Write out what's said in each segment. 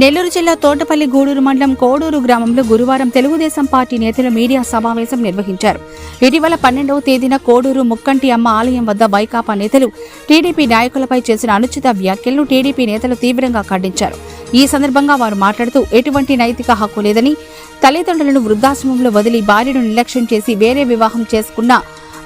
నెల్లూరు జిల్లా తోటపల్లి గూడూరు మండలం కోడూరు గ్రామంలో గురువారం తెలుగుదేశం పార్టీ నేతలు మీడియా సమావేశం నిర్వహించారు. ఇటీవల పన్నెండవ తేదీన కోడూరు ముక్కంటి అమ్మ ఆలయం వద్ద వైకాపా నేతలు టీడీపీ నాయకులపై చేసిన అనుచిత వ్యాఖ్యలను టీడీపీ నేతలు తీవ్రంగా ఖండించారు. ఈ సందర్భంగా వారు మాట్లాడుతూ ఎటువంటి నైతిక హక్కు లేదని తల్లిదండ్రులను వృద్ధాశ్రమంలో వదిలి భార్యను నిర్లక్ష్యం చేసి వేరే వివాహం చేసుకున్న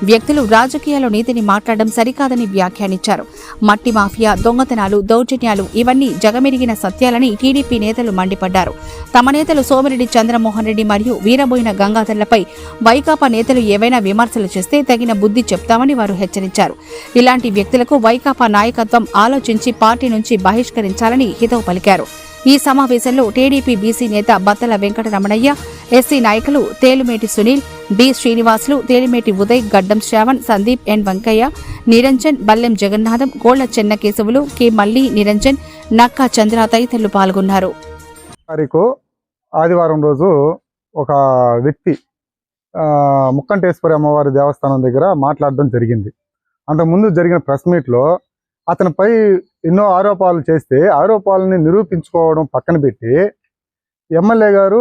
వ్యక్తులు రాజకీయాల్లో నీతిని మాట్లాడడం సరికాదని వ్యాఖ్యానించారు. మట్టి మాఫియా దొంగతనాలు దౌర్జన్యాలు ఇవన్నీ జగమెరిగిన సత్యాలని టీడీపీ నేతలు మండిపడ్డారు. తమ నేతలు సోమిరెడ్డి చంద్రమోహన్ రెడ్డి మరియు వీరబోయిన గంగాధర్లపై వైకాపా నేతలు ఏవైనా విమర్శలు చేస్తే తగిన బుద్ధి చెప్తామని వారు హెచ్చరించారు. ఇలాంటి వ్యక్తులకు వైకాపా నాయకత్వం ఆలోచించి పార్టీ నుంచి బహిష్కరించాలని హితవు పలికారు. ఈ సమావేశంలో టీడీపీ బీసీ నేత బత్తల వెంకటరమణయ్య ఎస్సీ నాయకులు Telimeti Sunil B Srinivasulu Telimeti Uday Gaddam Shravan Sandeep N Venkaiah Niranjan Ballem Jagannatham Golla Chennakesavulu K Malli Niranjan Nakka Chandra తదితరులు పాల్గొన్నారు. ఆదివారం రోజు ఒక వ్యక్తి ఆ, ముక్కంటేశ్వరి అమ్మవారి దేవస్థానం దగ్గర మాట్లాడడం జరిగింది. అంతకుముందు జరిగిన ప్రెస్ మీట్లో అతనిపై ఎన్నో ఆరోపణలు చేస్తే ఆరోపణలని నిరూపించుకోవడం పక్కన పెట్టి ఎమ్మెల్యే గారు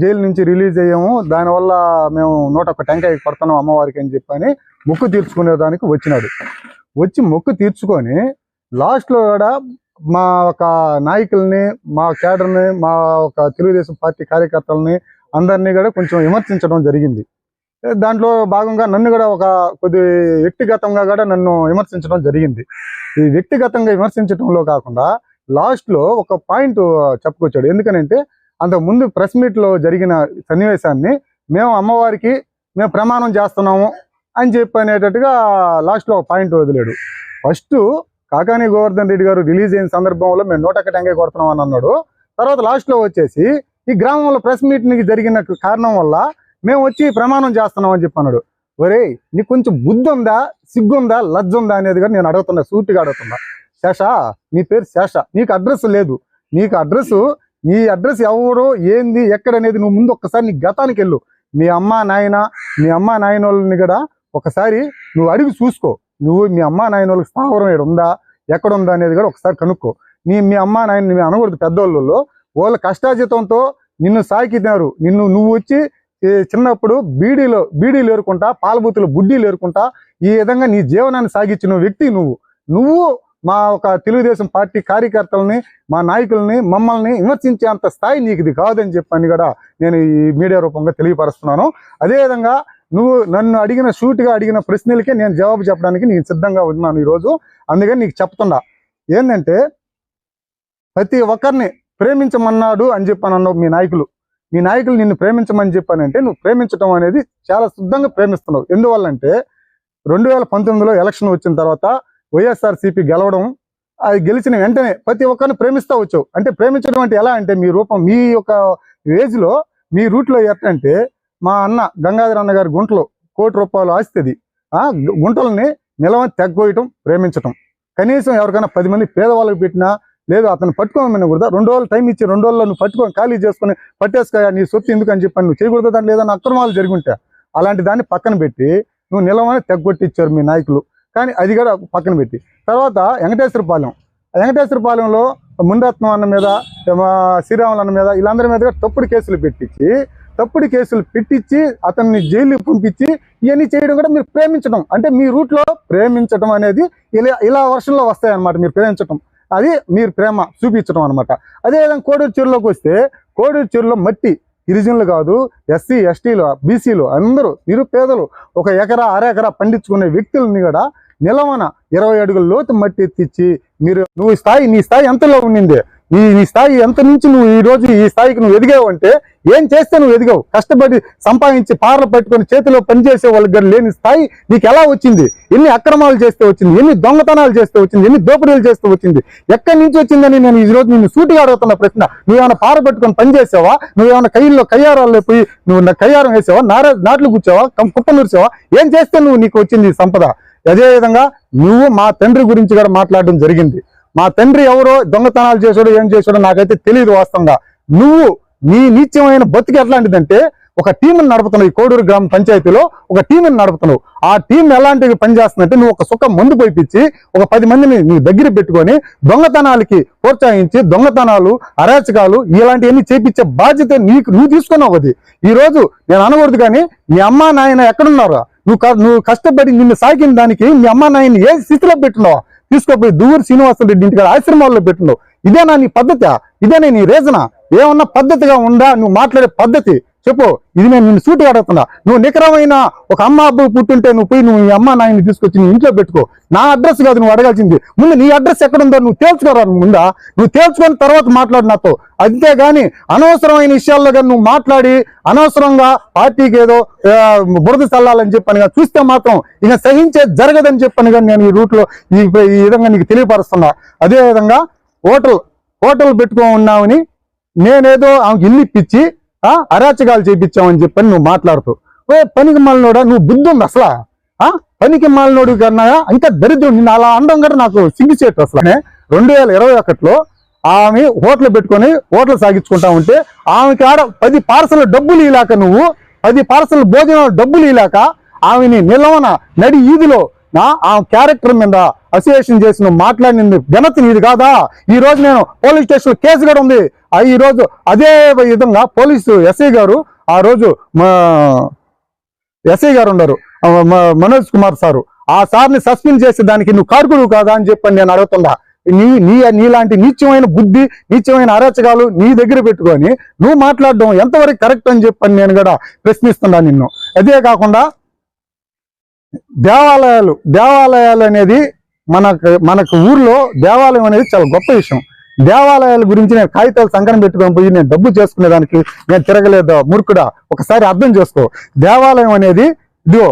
జైలు నుంచి రిలీజ్ అయ్యాము దానివల్ల మేము నూట ఒక్క టెంకాయ పడుతున్నాం అమ్మవారికి అని చెప్పని మొక్కు తీర్చుకునే దానికి వచ్చినాడు. వచ్చి మొక్కు తీర్చుకొని లాస్ట్లో కూడా మా ఒక నాయకుల్ని మా కేడర్ని మా ఒక తెలుగుదేశం పార్టీ కార్యకర్తల్ని అందరినీ కూడా కొంచెం విమర్శించడం జరిగింది. దాంట్లో భాగంగా నన్ను కూడా ఒక కొద్ది వ్యక్తిగతంగా కూడా నన్ను విమర్శించడం జరిగింది. ఈ వ్యక్తిగతంగా విమర్శించడంలో కాకుండా లాస్ట్లో ఒక పాయింట్ చెప్పుకొచ్చాడు. ఎందుకనంటే అంతకు ముందు ప్రెస్ మీట్లో జరిగిన సన్నివేశాన్ని మేము అమ్మవారికి మేము ప్రమాణం చేస్తున్నాము అని చెప్పి అనేటట్టుగా లాస్ట్లో ఒక పాయింట్ వదిలేడు. ఫస్ట్ కాకాని గోవర్ధన్ రెడ్డి గారు రిలీజ్ అయిన సందర్భంలో మేము నూట ఒక్క టెంకాయ కొడుతున్నాం అని అన్నాడు. తర్వాత లాస్ట్లో వచ్చేసి ఈ గ్రామంలో ప్రెస్ మీటింగ్ జరిగిన కారణం వల్ల మేము వచ్చి ప్రమాణం చేస్తున్నాం అని చెప్పి అన్నాడు. ఒరే నీకు కొంచెం బుద్ధి ఉందా సిగ్గుందా లజ్జ ఉందా అనేది కూడా నేను అడుగుతున్నా సూటిగా అడుగుతున్నా. శేష నీ పేరు శేష నీకు అడ్రస్ లేదు. నీకు అడ్రస్ నీ అడ్రస్ ఎవరు ఏంది ఎక్కడ అనేది నువ్వు ముందు ఒక్కసారి నీ గతానికి వెళ్ళు. మీ అమ్మ నాయన మీ అమ్మ నాయన వాళ్ళని కూడా ఒకసారి నువ్వు అడిగి చూసుకో. నువ్వు మీ అమ్మ నాయన వాళ్ళకి స్థావరం ఏడు ఉందా ఎక్కడ ఉందా అనేది కూడా ఒకసారి కనుక్కో. నీ మీ అమ్మ నాయన మీ అనకూడదు పెద్దోళ్ళు వాళ్ళ కష్టాజితంతో నిన్ను సాకినారు నిన్ను నువ్వు వచ్చి చిన్నప్పుడు బీడీలో బీడీలు ఏరుకుంటా పాలబూతులు బుడ్డీలు ఏరుకుంటా ఈ విధంగా నీ జీవనాన్ని సాగించిన వ్యక్తి నువ్వు. నువ్వు మా ఒక తెలుగుదేశం పార్టీ కార్యకర్తలని మా నాయకుల్ని మమ్మల్ని విమర్శించేంత స్థాయి నీకు ఇది కాదని చెప్పని కూడా నేను ఈ మీడియా రూపంగా తెలియపరుస్తున్నాను. అదేవిధంగా నువ్వు నన్ను అడిగిన షూట్గా అడిగిన ప్రశ్నలకే నేను జవాబు చెప్పడానికి నేను సిద్ధంగా ఉన్నాను ఈరోజు. అందుకని నీకు చెప్తున్నా. ఏంటంటే ప్రతి ఒక్కరిని ప్రేమించమన్నాడు అని చెప్పాను అన్నావు మీ నాయకులు. నీ నాయకులు నిన్ను ప్రేమించమని చెప్పానంటే నువ్వు ప్రేమించడం అనేది చాలా శుద్ధంగా ప్రేమిస్తున్నావు. ఎందువల్లంటే రెండు వేల పంతొమ్మిదిలో ఎలక్షన్ వచ్చిన తర్వాత వైఎస్ఆర్సీపీ గెలవడం అది గెలిచిన వెంటనే ప్రతి ఒక్కరిని ప్రేమిస్తూ వచ్చావు. అంటే ప్రేమించడం అంటే ఎలా అంటే మీ రూపం మీ యొక్క ఏజ్లో మీ రూట్లో ఎట్టంటే మా అన్న గంగాధర అన్న గారి గుంటలో కోటి రూపాయలు ఆస్తుంది. ఆ గుంటలని గుంటల్ని నిలవ తెగ్గోయటం ప్రేమించటం. కనీసం ఎవరికైనా పది మంది పేదవాళ్ళకి పెట్టినా లేదు అతను పట్టుకోమని కూడా రెండు రోజులు టైం ఇచ్చి రెండు రోజుల్లో నువ్వు పట్టుకొని ఖాళీ చేసుకొని పట్టేసుకోయా నీ సొత్తు ఎందుకు అని చెప్పి నువ్వు చేయకూడదు దాంట్లో ఏదైనా అక్రమాలు జరిగి అలాంటి దాన్ని పక్కన పెట్టి నువ్వు నిలవని తెగ్గొట్టిచ్చారు మీ నాయకులు. కానీ అది కూడా పక్కన పెట్టి. తర్వాత వెంకటేశ్వరపాలెం. వెంకటేశ్వరపాలెంలో మునిరత్నం అన్న మీద మా శ్రీరాములు అన్న మీద వీళ్ళందరి మీద కూడా తప్పుడు కేసులు పెట్టించి తప్పుడు కేసులు పెట్టించి అతన్ని జైలు పంపించి ఇవన్నీ చేయడం కూడా మీరు ప్రేమించడం. అంటే మీ రూట్లో ప్రేమించడం అనేది ఇలా ఇలా వర్షంలో వస్తాయన్నమాట మీరు ప్రేమించడం అది మీరు ప్రేమ చూపించడం అనమాట అదేవిధంగా కోడూరు చెరువులోకి వస్తే కోడూరు చెరువులో మట్టి గిరిజనులు కాదు ఎస్సీ ఎస్టీలు బీసీలు అందరూ నిరుపేదలు ఒక ఎకరా అర ఎకరా పండించుకునే వ్యక్తులని కూడా నిలవన ఇరవై అడుగుల లోతు మట్టి ఎత్తిచ్చి మీరు నువ్వు స్థాయి నీ స్థాయి ఎంతలో ఉండింది? ఈ నీ స్థాయి ఎంత నుంచి నువ్వు ఈ రోజు ఈ స్థాయికి నువ్వు ఎదిగావు అంటే ఏం చేస్తే నువ్వు ఎదిగావు? కష్టపడి సంపాదించి పార్లు పెట్టుకొని చేతిలో పనిచేసే వాళ్ళకి లేని స్థాయి నీకు ఎలా వచ్చింది? ఎన్ని అక్రమాలు చేస్తే వచ్చింది? ఎన్ని దొంగతనాలు చేస్తే వచ్చింది? ఎన్ని దోపిడీలు చేస్తే వచ్చింది? ఎక్కడి నుంచి వచ్చిందని నేను ఈ రోజు నిన్ను సూటిగా అడుగుతున్న ప్రశ్న. నువ్వేమైనా పార పెట్టుకొని పనిచేసావా నువ్వేమైనా కయ్యిల్లో కయ్యారాల్లో పోయి నువ్వు నా కయ్యారం వేసావా? నార నాట్లు కూర్చావా కుప్ప నూర్చావా ఏం చేస్తే నువ్వు నీకు వచ్చింది సంపద? అదేవిధంగా నువ్వు మా తండ్రి గురించి కూడా మాట్లాడడం జరిగింది. మా తండ్రి ఎవరో దొంగతనాలు చేసాడో ఏం చేసాడో నాకైతే తెలియదు వాస్తవంగా. నువ్వు నీ నీచమైన బతుకు ఎట్లాంటిదంటే ఒక టీంని నడుపుతున్నావు ఈ కోడూరు గ్రామ పంచాయతీలో ఒక టీంని నడుపుతున్నావు. ఆ టీం ఎలాంటివి పనిచేస్తుందంటే నువ్వు ఒక సుఖం మందు పోయిపించి ఒక పది మందిని నువ్వు దగ్గర పెట్టుకొని దొంగతనాలకి ప్రోత్సహించి దొంగతనాలు అరాచకాలు ఇలాంటివన్నీ చేపించే బాధ్యత నీకు నువ్వు తీసుకున్నావు అది. ఈరోజు రోజు నేను అనకూడదు కానీ మీ అమ్మ నాయన ఎక్కడున్నారా? నువ్వు క- నువ్వు కష్టపడి నిన్ను సాగిన దానికి మీ అమ్మ నాయన ఏ స్థితిలో పెట్టినావు తీసుకోపోయి దూరు శ్రీనివాస రెడ్డి ఇంటికి ఆశ్రమాల్లో పెట్టినావు ఇదేనా నీ పద్ధతి? ఇదేనా నీ రీజనా? ఏమన్నా పద్ధతిగా ఉందా? నువ్వు మాట్లాడే పద్ధతి. చెప్పు. ఇది నేను నిన్ను సూటిగా అడుగుతున్నా. నువ్వు నికరమైన ఒక అమ్మ అబ్బాయి పుట్టుంటే నువ్వు పోయి నువ్వు ఈ అమ్మ నాయన్ని తీసుకొచ్చి నీ ఇంట్లో పెట్టుకో. నా అడ్రస్ కాదు నువ్వు అడగాల్సింది. ముందు నీ అడ్రస్ ఎక్కడుందో నువ్వు తేల్చుకోరా ముందా? నువ్వు తేల్చుకొని తర్వాత మాట్లాడు నాతో. అంతేగాని అనవసరమైన విషయాల్లో కానీ నువ్వు మాట్లాడి అనవసరంగా పార్టీకి ఏదో బురద చల్లాలని చెప్పని కానీ చూస్తే మాత్రం ఇక సహించే జరగదని చెప్పని కానీ నేను ఈ రూట్లో ఈ ఈ విధంగా నీకు తెలియపరుస్తున్నా. అదే విధంగా హోటల్ హోటల్ పెట్టుకో ఉన్నావని నేనేదో ఆమెకి ఇల్లు ఇప్పించి అరాచకాలు చేయించామని చెప్పని నువ్వు మాట్లాడుతూ. ఓ పనికి మాలినోడా? నువ్వు బుద్ధి ఉంది అసలు? ఆ? పనికి మాలినోడు కన్నా ఇంకా దరిద్రుడు. నిన్ను అలా అండం కూడా నాకు సిగ్గుచేటు అసలు. రెండు వేల ఇరవై ఒకటిలో ఆమె హోటల్ పెట్టుకొని హోటల్ సాగించుకుంటా ఉంటే ఆమెకి ఆడ పది పార్సల్ డబ్బులు ఇలాక నువ్వు పది పార్సల్ భోజనం డబ్బులు ఇలాక ఆమెని నిలవన నడి ఈదిలో నా ఆ క్యారెక్టర్ మీద అసోసియేషన్ చేసి నువ్వు మాట్లాడిన ఘనత నీది కాదా? ఈ రోజు నేను పోలీస్ స్టేషన్ కేసు కూడా ఉంది. ఆ ఈ రోజు అదే విధంగా పోలీసు ఎస్ఐ గారు ఆ రోజు మా ఎస్ఐ గారు ఉన్నారు. మనోజ్ కుమార్ సారు. ఆ సార్ని సస్పెండ్ చేసే దానికి నువ్వు కార్కుడు కాదా అని చెప్పని నేను అడుగుతున్నా. నీ నీ నీలాంటి నీచమైన బుద్ధి నీచమైన అరాచకాలు నీ దగ్గర పెట్టుకొని నువ్వు మాట్లాడడం ఎంతవరకు కరెక్ట్ అని చెప్పని నేను కూడా ప్రశ్నిస్తున్నా నిన్ను. అదే కాకుండా దేవాలయాలు దేవాలయాలు అనేది మనకు మనకు ఊర్లో దేవాలయం అనేది చాలా గొప్ప విషయం. దేవాలయాల గురించి నేను కాగితాలు సంకరం పెట్టుకొని పోయి నేను డబ్బు చేసుకునేదానికి నేను తిరగలేదు. మురుకుడా ఒకసారి అర్థం చేసుకో. దేవాలయం అనేది ఇదిగో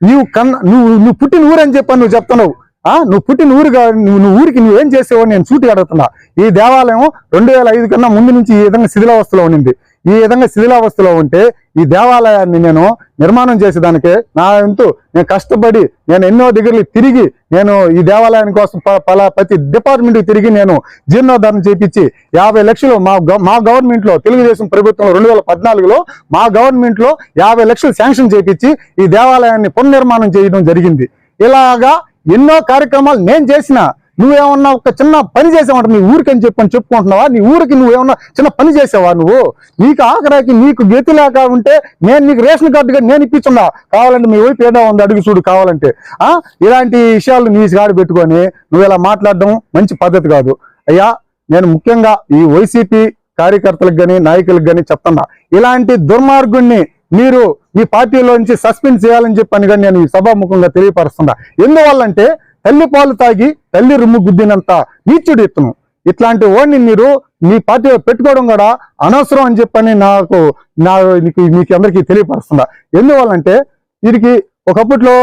నువ్వు కన్న నువ్వు నువ్వు పుట్టిన ఊరు అని చెప్పాను నువ్వు చెప్తున్నావు. ఆ నువ్వు పుట్టిన ఊరు నువ్వు నువ్వు ఊరికి నువ్వేం చేసేవో నేను చూటి అడుగుతున్నా. ఈ దేవాలయం రెండు వేల ఐదు కన్నా ముందు నుంచి ఈ విధంగా శిథిలావస్థలో ఉండింది. ఈ విధంగా శిథిలావస్థలో ఉంటే ఈ దేవాలయాన్ని నేను నిర్మాణం చేసేదానికి నా వంతు నేను కష్టపడి నేను ఎన్నో దగ్గరలు తిరిగి నేను ఈ దేవాలయం కోసం ప- పలా ప్రతి డిపార్ట్మెంట్కి తిరిగి నేను జీర్ణోద్ధరణ చేపించి యాభై లక్షలు మా మా గవర్నమెంట్లో తెలుగుదేశం ప్రభుత్వం రెండు వేల పద్నాలుగులో మా గవర్నమెంట్లో యాభై లక్షలు శాంక్షన్ చేపించి ఈ దేవాలయాన్ని పునర్నిర్మాణం చేయడం జరిగింది. ఇలాగా ఎన్నో కార్యక్రమాలు నేను చేసిన నువ్వేమన్నా ఒక చిన్న పని చేసావంట నీ ఊరికి అని చెప్పని చెప్పుకుంటున్నావా? నీ ఊరికి నువ్వేమన్నా చిన్న పని చేసావా నువ్వు? నీకు ఆఖరాకి నీకు గతి లేక ఉంటే నేను నీకు రేషన్ కార్డు నేను ఇప్పించున్నా కావాలంటే మీ వైపు ఏదో ఉంది అడుగు చూడు కావాలంటే. ఆ? ఇలాంటి విషయాలు నీ గాడి పెట్టుకొని నువ్వు ఇలా మాట్లాడడం మంచి పద్ధతి కాదు. అయ్యా నేను ముఖ్యంగా ఈ వైసీపీ కార్యకర్తలకు కానీ నాయకులకు కానీ చెప్తున్నా. ఇలాంటి దుర్మార్గుణ్ణి మీరు మీ పార్టీలో నుంచి సస్పెండ్ చేయాలని చెప్పని కానీ నేను ఈ సభాముఖంగా తెలియపరుస్తున్నా. ఎందువల్లంటే తల్లి పాలు తాగి తల్లి రుమ్ము గుద్దినంత నీచుడు ఇతను. ఇట్లాంటి ఓడిని మీరు మీ పార్టీలో పెట్టుకోవడం కూడా అనవసరం అని చెప్పని నాకు నా మీకు అందరికీ తెలియపరుస్తున్నా ఎందువల్లంటే వీరికి ఒకప్పట్లో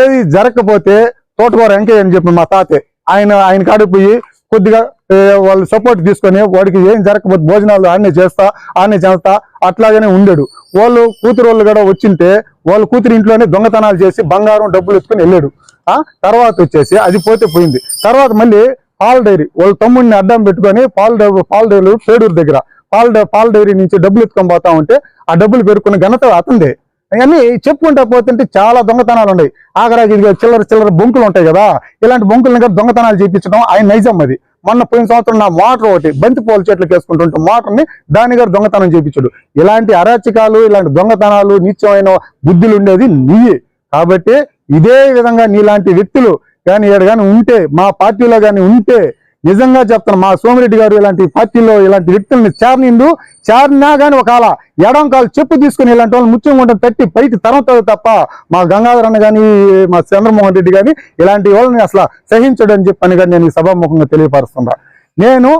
ఏది జరగకపోతే తోటకూర వెంకయ్య అని చెప్పి మా తాతే ఆయన ఆయన కాడికి పోయి కొద్దిగా వాళ్ళు సపోర్ట్ తీసుకొని వాడికి ఏం జరగకపోతే భోజనాలు ఆడనే చేస్తా ఆడనే చేస్తా అట్లాగనే ఉండేడు. వాళ్ళు కూతురు వాళ్ళు కూడా వచ్చింటే వాళ్ళు కూతురు ఇంట్లోనే దొంగతనాలు చేసి బంగారం డబ్బులు ఎత్తుకొని వెళ్ళాడు. తర్వాత వచ్చేసి అది పోతే పోయింది. తర్వాత మళ్ళీ పాల డైరీ వాళ్ళ తమ్ముడిని అడ్డం పెట్టుకొని పాల పాల డైరీ పేడూరు దగ్గర. పాల పాల డైరీ నుంచి డబ్బులు ఎత్తుకొని పోతా ఉంటే ఆ డబ్బులు పెరుకున్న ఘనత అతందే అవన్నీ చెప్పుకుంటా పోతుంటే చాలా దొంగతనాలు ఉన్నాయి. ఆగరాజు చిల్లర చిల్లర బొంకులు ఉంటాయి కదా ఇలాంటి బొంకులను కూడా దొంగతనాలు చేయించడం ఆయన నైజం అది. మొన్న పోయిన సంవత్సరం నా మోటార్ ఒకటి బంతి పూల చెట్లకు వేసుకుంటుంటే మోటార్ని దాని గారు దొంగతనం చేయించాడు ఇలాంటి అరాచకాలు ఇలాంటి దొంగతనాలు నిత్యమైన బుద్ధులు ఉండేది నీయే. కాబట్టి ఇదే విధంగా నీలాంటి వ్యక్తులు కానీ ఏడు కానీ ఉంటే మా పార్టీలో కానీ ఉంటే నిజంగా చెప్తాను మా సోమిరెడ్డి గారు ఇలాంటి పార్టీలో ఇలాంటి వ్యక్తుల్ని చేరనిండు చేరినా కానీ ఒకవేళ ఎడం కాలు చెప్పు తీసుకుని ఇలాంటి వాళ్ళు ముత్యం పెట్టి తట్టి పైకి తరవుతుంది తప్ప మా గంగాధర్ అన్న కానీ మా చంద్రమోహన్ రెడ్డి కానీ ఇలాంటి వాళ్ళని అసలు సహించడం అని చెప్పని కానీ నేను సభాముఖంగా తెలియపరుస్తున్నా. నేను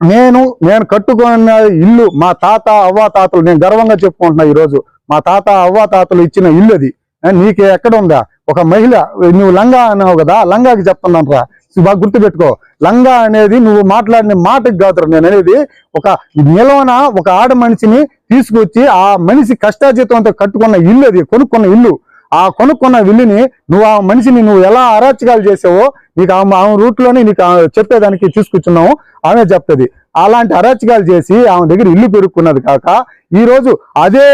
నేను నేను కట్టుకున్న ఇల్లు మా తాత అవ్వ తాతలు నేను గర్వంగా చెప్పుకుంటున్నా ఈరోజు. మా తాత అవ్వ తాతలు ఇచ్చిన ఇల్లు అది. నీకు ఎక్కడ ఉందా? ఒక మహిళ నువ్వు లంగా అన్నావు కదా లంగాకి చెప్తున్నాను రా. బాగా గుర్తుపెట్టుకో. లంగా అనేది నువ్వు మాట్లాడిన మాటకి కాదు నేను అనేది ఒక నిలవన ఒక ఆడ మనిషిని తీసుకొచ్చి ఆ మనిషి కష్టాజీతంతో కట్టుకున్న ఇల్లు అది కొనుక్కున్న ఇల్లు. ఆ కొనుక్కున్న ఇల్లుని నువ్వు ఆ మనిషిని నువ్వు ఎలా అరాచకాలు చేసావో నీకు ఆమె ఆమె రూట్లోనే నీకు చెప్పేదానికి తీసుకొచ్చున్నావు. ఆమె చెప్తుంది. అలాంటి అరాచకాలు చేసి ఆమె దగ్గర ఇల్లు పెరుక్కున్నది కాక ఈ రోజు అదే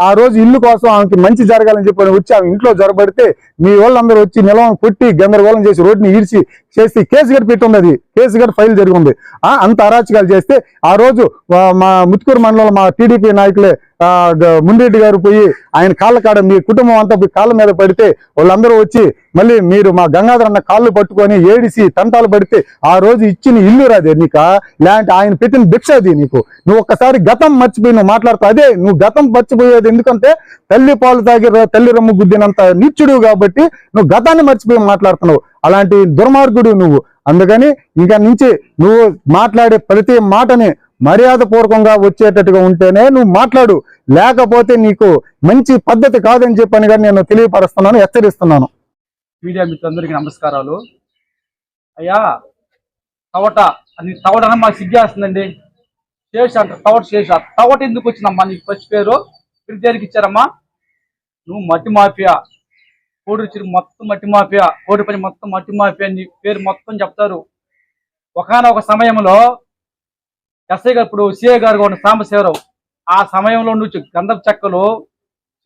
ఆ రోజు ఇల్లు కోసం ఆమెకి మంచి జరగాలని చెప్పి వచ్చి ఆమె ఇంట్లో జరబడితే మీ వాళ్ళందరూ వచ్చి నిలవం కొట్టి గందరగోళం చేసి రోడ్డుని ఈడ్చి చేసి కేసు గట్టి పెట్టున్నది కేసు గట్టి ఫైల్ జరిగింది అంత అరాచకాలు చేస్తే ఆ రోజు మా ముత్తుకూరు మండలంలో మా టీడీపీ నాయకులే ఆ, గారు పోయి ఆయన కాళ్ళ కాడ మీ కుటుంబం అంతా పోయి కాళ్ళ మీద పడితే వాళ్ళందరూ వచ్చి మళ్ళీ మీరు మా గంగాధర్ అన్న కాళ్ళు పట్టుకొని ఏడిసి తంటాలు పడితే ఆ రోజు ఇచ్చిన ఇల్లు రాదే నీక లేదంటే ఆయన పెట్టిన భిక్ష అది నీకు. నువ్వు ఒక్కసారి గతం మర్చిపోయి నువ్వు మాట్లాడుతావు అదే నువ్వు గతం మర్చిపోయేది ఎందుకంటే తల్లి పాలు తాగి తల్లి రమ్ము గుద్దినంత నిత్యుడు కాబట్టి నువ్వు గతాన్ని మర్చిపోయి మాట్లాడుతున్నావు. అలాంటి దుర్మార్గుడు నువ్వు. అందుకని ఇంకా నుంచి నువ్వు మాట్లాడే ప్రతి మాటని మర్యాద పూర్వకంగా వచ్చేటట్టుగా ఉంటేనే నువ్వు మాట్లాడు. లేకపోతే నీకు మంచి పద్ధతి కాదని చెప్పని కానీ నేను తెలియపరుస్తున్నాను హెచ్చరిస్తున్నాను. మీడియా మిత్రులందరికీ నమస్కారాలు. అయ్యా తవట అని తవట అని మాకు సిగ్గేస్తుందండి. శేష అంట తవట శేష తవట ఎందుకు వచ్చిందమ్మా నీకు ఫస్ట్ పేరు? పేరు దేనికి ఇచ్చారమ్మా. నువ్వు మట్టి మాఫియా. కోడి మొత్తం మట్టి మాఫియా కోడి పని మొత్తం మట్టి మాఫియా నీ పేరు మొత్తం చెప్తారు. ఒకనొక సమయంలో ఎస్ఐ గారు ఇప్పుడు సిఐ గారు ఉన్న సాంబశివరావు. ఆ సమయంలో నువ్వు గంధపు చెక్కలు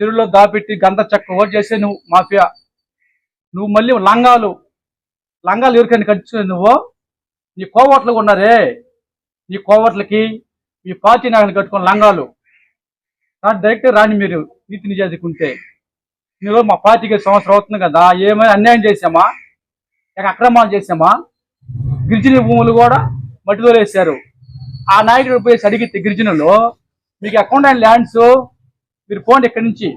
చెరువులో దాపెట్టి గంధ చెక్క ఓటు చేసే నువ్వు మాఫియా. నువ్వు మళ్ళీ లంగాలు లంగాలు ఎవరికైనా కట్టించు నువ్వు? నీ కోవట్లుగా ఉన్నారే. నీ కోవట్లకి మీ పార్టీ నాయకులు కట్టుకున్న లంగాలు. కానీ డైరెక్ట్ రాని మీరు నీతి నిజాదికుంటే మీరు మా పార్టీకి సంవత్సరం అవుతుంది కదా ఏమైనా అన్యాయం చేసామా ఇక అక్రమాలు చేసామా గిరిజన భూములు కూడా మట్టిలో వేశారు ఆ నాయకుడు పోయి అడిగితే గిరిజనులు మీకు అకౌంట్ అండ్ ల్యాండ్స్ మీరు పోండి ఇక్కడి నుంచి.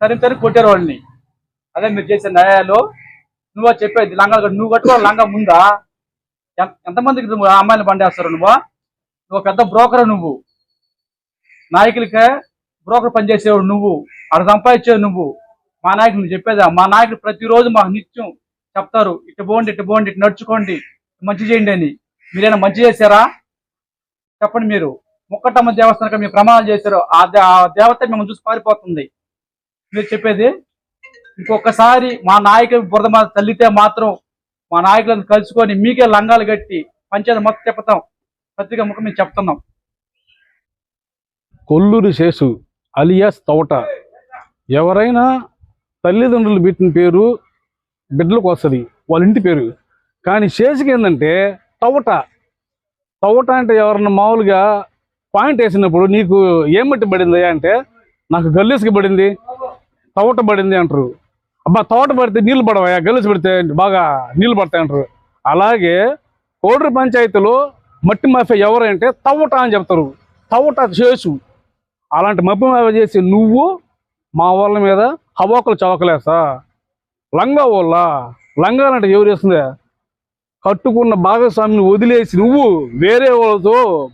సరే సరే కొట్టారు వాళ్ళని. అదే మీరు చేసే న్యాయాలు నువ్వు చెప్పేది లంగాలు నువ్వు కట్టుకో లంగా ముందా? ఎంతమందికి నువ్వు అమ్మాయిలు అమ్మాయిని పండేస్తారు నువ్వు? నువ్వు పెద్ద బ్రోకర్ నువ్వు. నాయకులకే బ్రోకర్ పనిచేసేవాడు నువ్వు. అక్కడ సంపాదించేవు నువ్వు. మా నాయకుడు చెప్పేదా? మా నాయకుడు ప్రతిరోజు మాకు నిత్యం చెప్తారు ఇటు పోండి ఇటు పోండి ఇటు నడుచుకోండి మంచి చేయండి అని. మీరేనా మంచి చేశారా? చెప్పండి మీరు. ముక్కటమ్మ దేవస్థానం మీరు ప్రమాణాలు చేశారు. ఆ ఆ దేవత మిమ్మల్ని చూసి పారిపోతుంది. మీరు చెప్పేది? ఇంకొకసారి మా నాయకుడు బురద మా తల్లితే మాత్రం మా నాయకులను కలుసుకొని మీకే లంగాలు కట్టి పంచాయతీ మొత్తం చెప్తాం పత్రిక ముఖం మేము చెప్తున్నాం. కొల్లూరు శేషు అలియాస్ తోట. ఎవరైనా తల్లిదండ్రులు పెట్టిన పేరు బిడ్డలకు వస్తుంది వాళ్ళ ఇంటి పేరు. కానీ శేషికి ఏంటంటే తవట తవట అంటే ఎవరన్నా మామూలుగా పాయింట్ వేసినప్పుడు నీకు ఏం పడింది అంటే నాకు గల్లీసుకి పడింది తవట పడింది అంటారు. అబ్బా తవట పడితే నీళ్ళు పడవా గల్లీసు పడితే బాగా నీళ్ళు పడతాయి అంటారు. అలాగే కోడూరు పంచాయతీలో మట్టి మాఫియా ఎవరంటే తవ్వట అని చెప్తారు. తవ్వట చేసు అలాంటి మబ్బు మావ చేసి నువ్వు మా వాళ్ళ మీద హవాకులు చవకలేసా? లంగా వాళ్ళ లంగా అంటే ఎవరు వేస్తుందే కట్టుకున్న భాగస్వామిని వదిలేసి నువ్వు వేరే వాళ్ళతో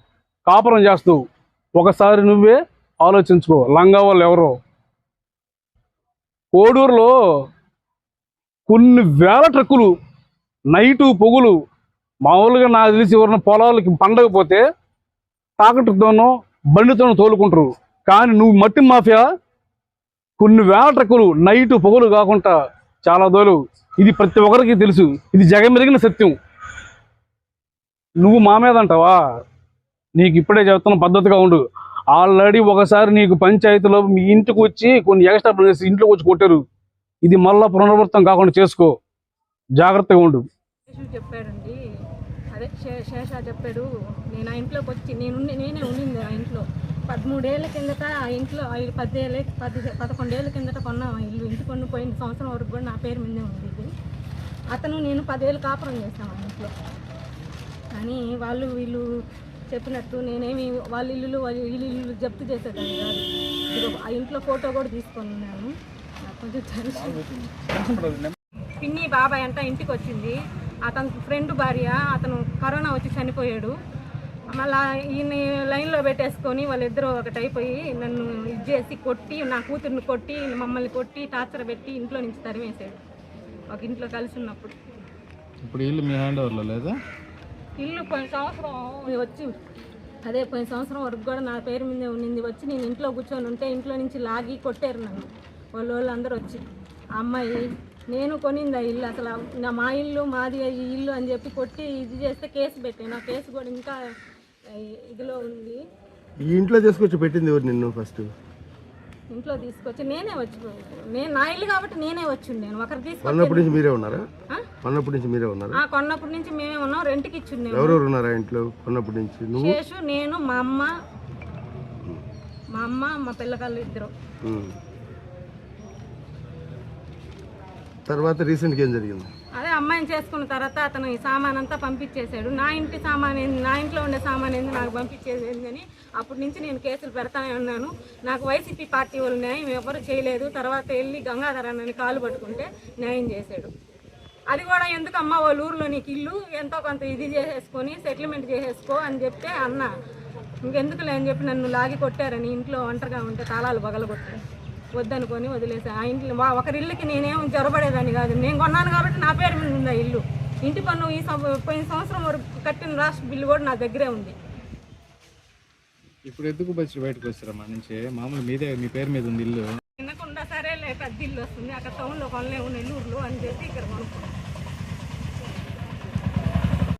కాపురం చేస్తావు. ఒకసారి నువ్వే ఆలోచించుకో. లంగా వాళ్ళు ఎవరు? కోడూరులో కొన్ని వేల ట్రక్కులు నైటు పొగులు మామూలుగా నాకు తెలిసి ఎవరైనా పొలాలకి పండగ పోతే తాకట్టుతోనో బండితోనో తోలుకుంటారు. కానీ నువ్వు మట్టి మాఫియా కొన్ని వేల ట్రక్కులు నైటు పొగలు కాకుండా చాలా దోలు ఇది ప్రతి ఒక్కరికి తెలుసు. ఇది జగమెరిగిన సత్యం. నువ్వు మా మీద అంటావా? నీకు ఇప్పుడే చెప్తున్న పద్ధతిగా ఉండు. ఆల్రెడీ ఒకసారి నీకు పంచాయతీలో మీ ఇంటికి వచ్చి కొన్ని ఎక్స్ట్రా ప్లేస్ ఇంట్లోకి వచ్చి కొట్టారు. ఇది మళ్ళా పునరావృతం కాకుండా చేసుకో. జాగ్రత్తగా ఉండు. చెప్పాడండి. అదే శేష చెప్పాడు. నేను ఆ ఇంట్లోకి వచ్చి నేను నేనే ఉండింది ఆ ఇంట్లో. పదమూడేళ్ళ కిందట ఆ ఇంట్లో ఐదు పదేళ్ళ పది పదకొండేళ్ళ కిందట కొన్నాం ఆ ఇల్లు ఇంటి కొను పోయిన సంవత్సరం వరకు కూడా నా పేరు మీదే ఉంది ఇది. అతను నేను పదేళ్ళు కాపురం చేశాను ఆ ఇంట్లో. కానీ వాళ్ళు వీళ్ళు చెప్పినట్టు నేనేమి వాళ్ళ ఇల్లులు వాళ్ళ ఇల్లు జప్తు చేసేదాన్ని కాదు. ఆ ఇంట్లో ఫోటో కూడా తీసుకొని ఉన్నాను. నాకు కొంచెం పిన్ని బాబాయ్ అంట ఇంటికి వచ్చింది. అతను ఫ్రెండ్ భార్య అతను కరోనా వచ్చి చనిపోయాడు. మళ్ళా ఈయన లైన్లో పెట్టేసుకొని వాళ్ళిద్దరూ ఒకటైపోయి నన్ను ఇది చేసి కొట్టి నా కూతుర్ని కొట్టి మమ్మల్ని కొట్టి టార్చర్ పెట్టి ఇంట్లో నుంచి తరిమేశాడు. ఒక ఇంట్లో కలిసి ఉన్నప్పుడు. ఇప్పుడు ఇల్లు మీ హ్యాండ్ ఓవర్లో లేదా? ఇల్లు పోయిన సంవత్సరం వచ్చి అదే పోయిన సంవత్సరం వరకు కూడా నా పేరు మీదే ఉన్నింది. వచ్చి నేను ఇంట్లో కూర్చొని ఉంటే ఇంట్లో నుంచి లాగి కొట్టారు నన్ను. వాళ్ళు వాళ్ళందరూ వచ్చి ఆ అమ్మాయి నేను కొనింది ఆ ఇల్లు అసలు. నా మా ఇల్లు మాది ఇల్లు అని చెప్పి కొట్టి ఇది చేస్తే కేసు పెట్టాను. ఆ కేసు కూడా ఇంకా ఇదిలో ఉంది. ఈ ఇంట్లో తీసుకొచ్చి పెట్టింది ఎవరు నిన్ను ఫస్ట్ ఇంట్లో తీసుకొచ్చి నేనే వచ్చి నేను నా ఇల్లు కాబట్టి నేనే వచ్చి నేను ఒకరు తీసుకొచ్చి కొన్నప్పటి నుంచి మీరే ఉన్నారా? కొన్నప్పటి నుంచి మీరే ఉన్నారా? ఆ కొన్నప్పటి నుంచి మేమే ఉన్నాం. రెంట్కి ఇచ్చిండే ఎవరెవరు ఉన్నారా ఇంట్లో కొన్నప్పటి నుంచి? నువ్వు? శేషు నేను మా అమ్మ మా అమ్మ మా పిల్లకాళ్ళు ఇద్దరు. తర్వాత రీసెంట్గా ఏం జరిగింది? అదే అమ్మాయిని చేసుకున్న తర్వాత అతను ఈ సామాన్ అంతా పంపించేశాడు. నా ఇంటి సామాన్ ఏంది నా ఇంట్లో ఉండే సామాన్ ఏంది నాకు పంపించేది అని అప్పటి నుంచి నేను కేసులు పెడతానే ఉన్నాను. నాకు వైసీపీ పార్టీ వాళ్ళు న్యాయం ఎవరు చేయలేదు. తర్వాత వెళ్ళి గంగాధర్ అన్నని కాలు పట్టుకుంటే న్యాయం చేశాడు. అది కూడా ఎందుకు అమ్మ వాళ్ళ ఊర్లో నీకు ఇల్లు ఎంతో కొంత ఇది చేసేసుకొని సెటిల్మెంట్ చేసేసుకో అని చెప్తే అన్న ఇంకెందుకులే అని చెప్పి నన్ను లాగి కొట్టారని ఇంట్లో ఒంటరిగా ఉంటే తాళాలు పగలగొట్టారు. వద్దనుకొని వదిలేసా. ఆ ఇంట్లో వా- ఒకరిల్లుకి నేనేం జొరబడేదాన్ని కాదు. నేను కొన్నాను కాబట్టి నా పేరు మీద ఉంది ఆ ఇల్లు? ఇంటి పన్ను ఈ పోయిన సంవత్సరం వరకు కట్టిన రాష్ట్ర బిల్లు కూడా నా దగ్గరే ఉంది. ఇప్పుడు ఎందుకు వచ్చి బయటకు వచ్చారా మా నుంచి? మామూలు మీదే మీ పేరు మీద ఉంది ఇల్లు. తినకుండా సరేలే పెద్ద ఇల్లు వస్తుంది. అక్కడ టౌన్లో కొనలేము నెల్లూరులో అని చెప్పి ఇక్కడ కొనుక్కున్నాను